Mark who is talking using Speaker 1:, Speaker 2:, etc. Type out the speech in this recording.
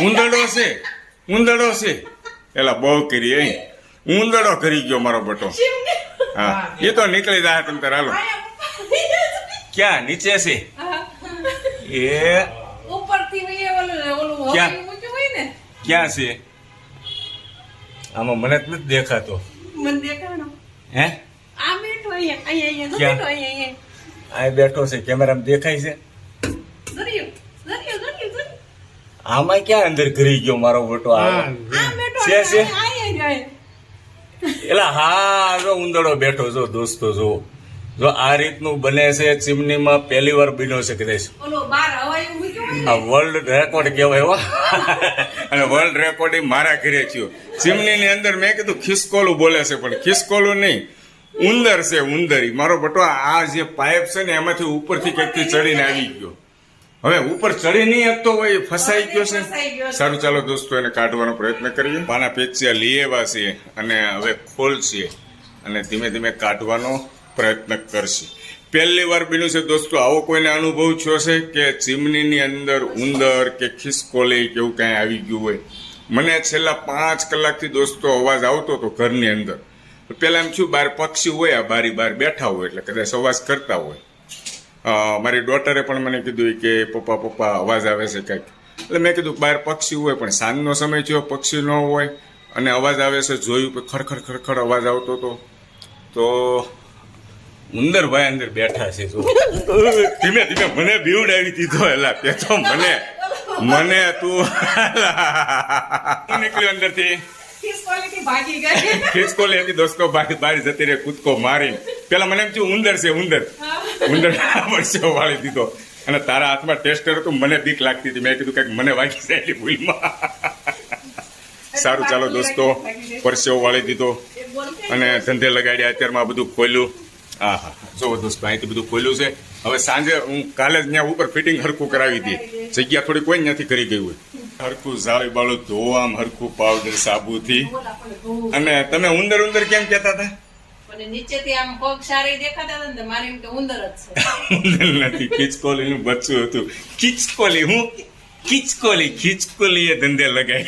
Speaker 1: ઉંદરડો છે ઉંદરડો છે. એલા બહુ કરી અહીં ઉંદરડો કરી ગયો મારો બટો. હા એ તો નીકળી જાય તમે તાર હાલો. ક્યાં? નીચે છે? એ.
Speaker 2: ઉપરથી
Speaker 1: ક્યાં? ક્યાં છે? આમાં મને જ નથી દેખાતો.
Speaker 2: મને
Speaker 1: હે?
Speaker 2: આ બેઠો અહીંયા અહીંયા અહીંયા બેઠો
Speaker 1: છે કેમેરામાં દેખાય છે? આમાં ક્યાં અંદર ઘરી ગયો મારો બટો આ
Speaker 2: આ
Speaker 1: છે, છે?
Speaker 2: અહીંયા
Speaker 1: હા જો ઉંદરો બેઠો જો દોસ્તો જો જો આ રીતનું બને છે ચીમનીમાં પહેલી વાર બન્યો છે કદાચ.
Speaker 2: ઓલો બાર હવાઈ મૂક્યું હોય
Speaker 1: આ વર્લ્ડ રેકોર્ડ કહેવાય એવા અને વર્લ્ડ રેકોર્ડ મારા ઘરે થયો. ચીમનીની અંદર મેં કીધું ખિસકોલું બોલે છે પણ ખિસકોલું નહીં. ઉંદર છે ઉંદર. મારો બટો આ જે પાઇપ છે ને એમાંથી ઉપરથી કંઈકથી ચડીને આવી ગયો. હવે ઉપર ચડી નહીં શકતો હોય એ ફસાઈ ગયો છે. સારું ચાલો દોસ્તો એને કાઢવાનો પ્રયત્ન કરીએ. પાના પેચ્યા લઈ આવ્યા છે અને હવે ખોલશે અને ધીમે ધીમે કાઢવાનો પ્રયત્ન કરશે. પહેલી વાર બન્યું છે દોસ્તો આવો કોઈને અનુભવ થયો છે કે ચીમનીની અંદર ઉંદર કે ખિસકોલી કે એવું કાંઈ આવી ગયું હોય? મને છેલ્લા પાંચ કલાકથી દોસ્તો અવાજ આવતો હતો ઘરની અંદર. પહેલાં એમ થયું બહાર પક્ષી હોય આ બારી બહાર બેઠા હોય એટલે કદાચ અવાજ કરતા હોય. મારી ડોટરે પણ મને કીધું કે પપ્પા પપ્પા અવાજ આવે છે કંઈક. એટલે મેં કીધું બહાર પક્ષી હોય પણ સાંજનો સમય થયો પક્ષી ન હોય અને અવાજ આવે છે જોયું કે ખરખર ખરખર અવાજ આવતો હતો. તો ઉંદરભાઈ અંદર બેઠા છે ધીમે ધીમે મને બીવડાવી દીધો એલા કે તો મને મને તું નીકળ્યો અંદરથી. ખિસકોલી હતી દોસ્તો બારી જતી રહે કૂદકો મારીને. પેલા મને એમ થયું ઉંદર છે ઉંદર. ઉંદર પડશે વાળી દીધો. અને તારા હાથમાં ટેસ્ટર હતું મને બીક લાગતી હતી. મેં કીધું કંઈક મને વાગી જાય એટલી ભૂલમાં. સારું ચાલો દોસ્તો. પરસેવો વાળી દીધો. અને ધંધે લગાડ્યા અત્યારમાં બધું ખોલ્યું. હા હા જો દોસ્તો અહીંથી બધું ખોલ્યું છે. હવે સાંજે હું કાલે જ ત્યાં ઉપર ફિટિંગ હરખું કરાવી હતી. જગ્યા થોડી કોઈ નથી કરી ગયું હોય. હરખું ઝાળી બાળું ધોવામ હરખું પાવડર સાબુથી. અને તમે ઉંદર ઉંદર કેમ કહેતા હતા?
Speaker 2: નીચેથી આમ પગ સારી દેખાતા ને મારી ઉંદર જ
Speaker 1: ઉંદર નથી ખીચકોલીનું બચ્ચું હતું. ખીચકોલી, હું ખીચકોલી ખીચકોલી એ ધંધે લગાઈ